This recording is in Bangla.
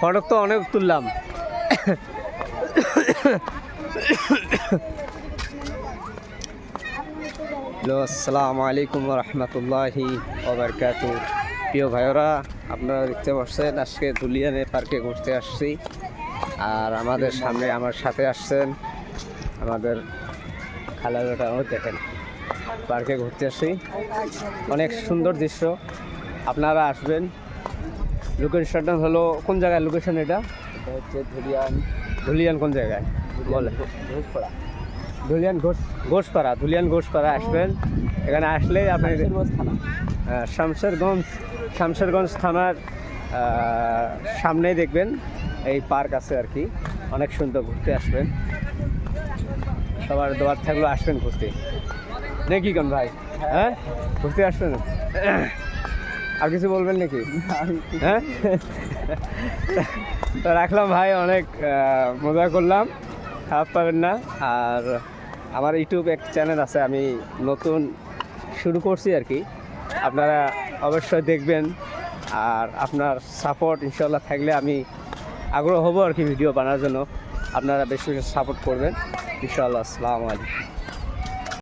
ফটক তো অনেক তুললাম। হ্যালো, আসসালামু আলাইকুম রহমতুল্লাহি ওবরকাত প্রিয় ভাইয়েরা, আপনারা দেখতে পাচ্ছেন, আজকে ধুলিয়ানে পার্কে ঘুরতে আসছি। আর আমাদের সামনে আমার সাথে আসছেন আমাদের খালাটাও দেখেন, পার্কে ঘুরতে আসছি। অনেক সুন্দর দৃশ্য। আপনারা আসবেন লোকেশনটা হলো কোন জায়গায় লোকেশন এটা? এটা হচ্ছে ধুলিয়ান। ধুলিয়ান কোন জায়গায়? বলে। ঘোষপাড়া। ধুলিয়ান ঘোষ ঘোষপাড়া ধুলিয়ান ঘোষপাড়া আসবেন। এখানে আসলেই আপনি শামশেরগঞ্জ থানা। শামশেরগঞ্জ শামশেরগঞ্জ থানার সামনেই দেখবেন এই পার্ক আছে আর কি। অনেক সুন্দর ঘুরতে আসবেন। সবার দোয়ার থাকলেও আসবেন ঘুরতে। নাকি কোন ভাই। হ্যাঁ? ঘুরতে আসবেন? আর কিছু বলবেন নাকি? হ্যাঁ? তো রাখলাম ভাই, অনেক মজা করলাম। খারাপ পাবেন না। আর আমার ইউটিউব এক চ্যানেল আছে, আমি নতুন শুরু করছি আর কি। আপনারা অবশ্যই দেখবেন। আর আপনার সাপোর্ট ইনশাল্লাহ থাকলে আমি আগ্রহ হব আর কি ভিডিও বানার জন্য। আপনারা বেশি বেশি সাপোর্ট করবেন। ইনশাল্লাহ আসসালামু আলাইকুম।